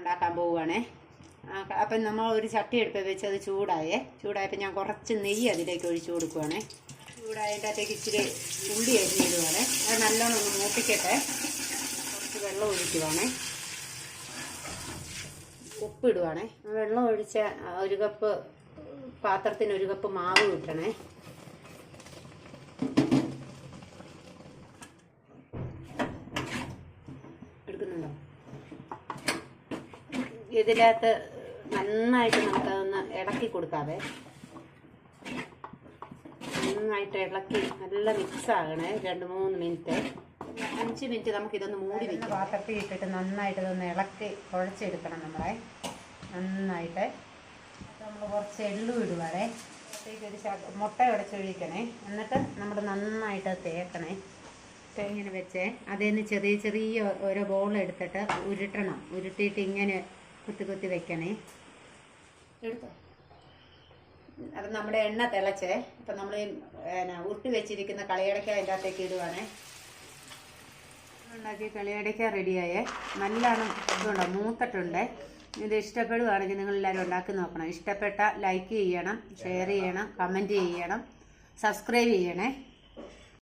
ഉണ്ടാക്കാൻ പോവുകയാണേ. അപ്പം നമ്മൾ ഒരു ചട്ടി എടുത്ത് വെച്ച് അത് ചൂടായേ. ചൂടായപ്പോൾ ഞാൻ കുറച്ച് നെയ്യ് അതിലേക്ക് ഒഴിച്ചു കൊടുക്കുവാണേ. ചൂടായതിന്റെ അകത്തേക്ക് ഇച്ചിരി ഉള്ളി അരിഞ്ഞിടുവാണേ അത് നല്ലോണം ഒന്ന് മൂപ്പിക്കട്ടെ. കുറച്ച് വെള്ളം ഒഴിക്കുവാണേ. ഉപ്പിടുവാണേ വെള്ളം ഒഴിച്ച ഒരു കപ്പ് പാത്രത്തിന് ഒരു കപ്പ് മാവ് കിട്ടണേ. ഇതിനകത്ത് നന്നായിട്ട് നമുക്കതൊന്ന് ഇളക്കി കൊടുക്കാവേ. നന്നായിട്ട് ഇളക്കി നല്ല മിക്സ് ആകണേ. രണ്ട് മൂന്ന് മിനിറ്റ്. അഞ്ച് മിനിറ്റ് നമുക്ക് ഇതൊന്ന് മൂടി വെക്കാം. പാത്രത്തിൽ ഇട്ടിട്ട് നന്നായിട്ട് ഇതൊന്ന് ഇളക്കി കുഴച്ചെടുക്കണം നമ്മളെ. നന്നായിട്ട്. നമ്മൾ കുറച്ച് എള്ളു ഇടുവാറേ അപ്പോഴത്തേക്ക് ഒരു ശക മുട്ട ഉടച്ചൊഴിക്കണേ എന്നിട്ട് നമ്മൾ നന്നായിട്ട് തേക്കണേ. തേങ്ങനെ വെച്ചേ. നിന്ന് ചെറിയ ചെറിയ ഓരോ ബോൾ എടുത്തിട്ട് ഉരുട്ടണം. ഉരുട്ടിയിട്ട് ഇങ്ങനെ കുത്തി കുത്തി വെക്കണേ. എടുത്തോ? അപ്പം നമ്മുടെ എണ്ണ തിളച്ചേ. അപ്പം നമ്മൾ പിന്നെ ഉരുട്ടി വെച്ചിരിക്കുന്ന കളിയടയ്ക്ക അതിന്റെ അകത്തേക്ക് ഇടുവാണേ. ഉണ്ടാക്കി കളിയടയ്ക്ക റെഡിയായേ. നല്ലോണം ഇതുണ്ടോ? മൂത്തിട്ടുണ്ടേ. ഇത് ഇഷ്ടപ്പെടുവാണെങ്കിൽ നിങ്ങൾ എല്ലാവരും ഉണ്ടാക്കി നോക്കണം. ഇഷ്ടപ്പെട്ട ലൈക്ക് ചെയ്യണം ഷെയർ ചെയ്യണം കമന്റ് ചെയ്യണം സബ്സ്ക്രൈബ് ചെയ്യണേ.